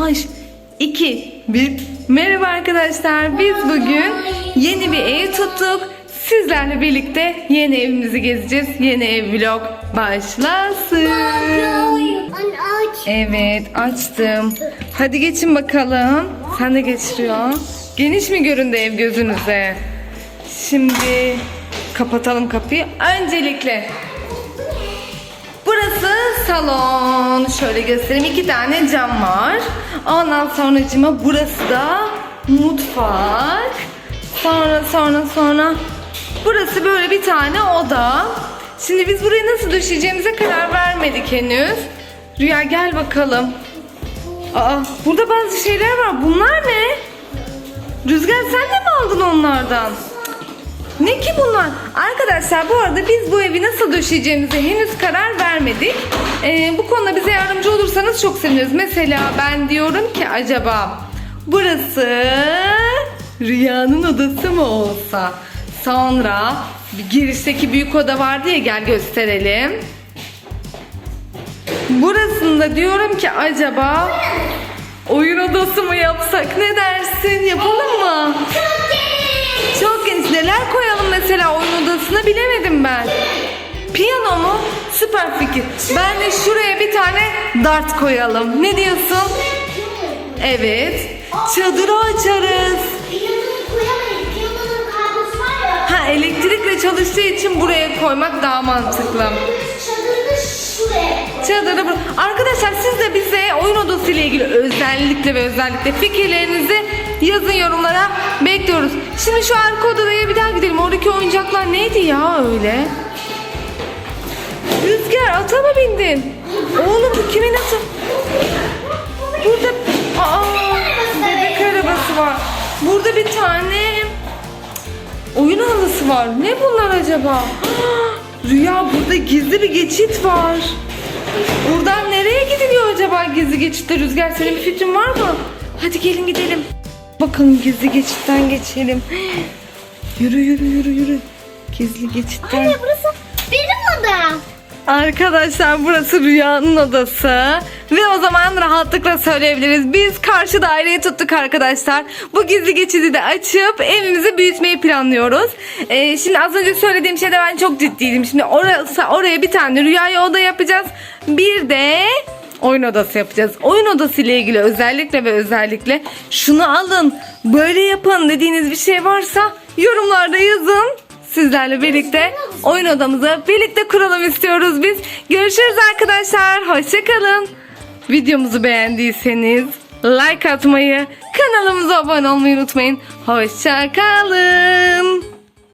Baş 2 1 Merhaba arkadaşlar. Biz bugün yeni bir ev tuttuk. Sizlerle birlikte yeni evimizi gezeceğiz. Yeni ev vlog başlasın. Evet açtım. Hadi geçin bakalım. Sen de geçiriyor. Geniş mi göründü ev gözünüze? Şimdi kapatalım kapıyı. Öncelikle Burası salon. Şöyle göstereyim. iki tane cam var. Ondan sonracıma burası da mutfak. Sonra sonra sonra burası böyle bir tane oda. Şimdi biz burayı nasıl döşeyeceğimize karar vermedik henüz. Rüya gel bakalım. Aa, burada bazı şeyler var. Bunlar ne? Rüzgar sen de mi aldın onlardan? Ne ki bunlar? Arkadaşlar bu arada biz bu evi nasıl döşeyeceğimize henüz karar vermedik. Ee, bu konuda bize yardımcı olursanız çok seviniriz. Mesela ben diyorum ki acaba burası Rüya'nın odası mı olsa? Sonra bir girişteki büyük oda vardı ya gel gösterelim. Burasında diyorum ki acaba oyun odası mı yapsak ne dersin yapalım mı? Çok geniş. Neler koyalım mesela oyun odasına bilemedim ben. Piyano mu? Süper fikir. Ben de şuraya bir tane dart koyalım. Ne diyorsun? Evet. Çadırı açarız. Ha elektrikle çalıştığı için buraya koymak daha mantıklı. Çadırı bur- Arkadaşlar siz de bize oyun odası ile ilgili özellikle ve özellikle fikirlerinizi yazın yorumlara bekliyoruz. Şimdi şu arka odaya bir daha gidelim. Oradaki oyuncaklar neydi ya öyle? Rüzgar ata mı bindin? Oğlum bu kimin atı? Burada aa, bebek arabası var. Burada bir tane oyun halısı var. Ne bunlar acaba? Rüya burada gizli bir geçit var. Buradan nereye gidiliyor acaba gizli geçitte Rüzgar? Senin bir fikrin var mı? Hadi gelin gidelim. Bakalım gizli geçitten geçelim. Yürü yürü yürü yürü. Gizli geçitten. Anne burası benim odam. Arkadaşlar burası Rüya'nın odası. Ve o zaman rahatlıkla söyleyebiliriz. Biz karşı daireyi tuttuk arkadaşlar. Bu gizli geçidi de açıp evimizi büyütmeyi planlıyoruz. Ee, şimdi az önce söylediğim şeyde ben çok ciddiydim. Şimdi orası, oraya bir tane Rüya'ya oda yapacağız. Bir de oyun odası yapacağız. Oyun odası ile ilgili özellikle ve özellikle şunu alın, böyle yapın dediğiniz bir şey varsa yorumlarda yazın. Sizlerle birlikte oyun odamızı birlikte kuralım istiyoruz biz. Görüşürüz arkadaşlar. Hoşçakalın. Videomuzu beğendiyseniz like atmayı, kanalımıza abone olmayı unutmayın. Hoşçakalın.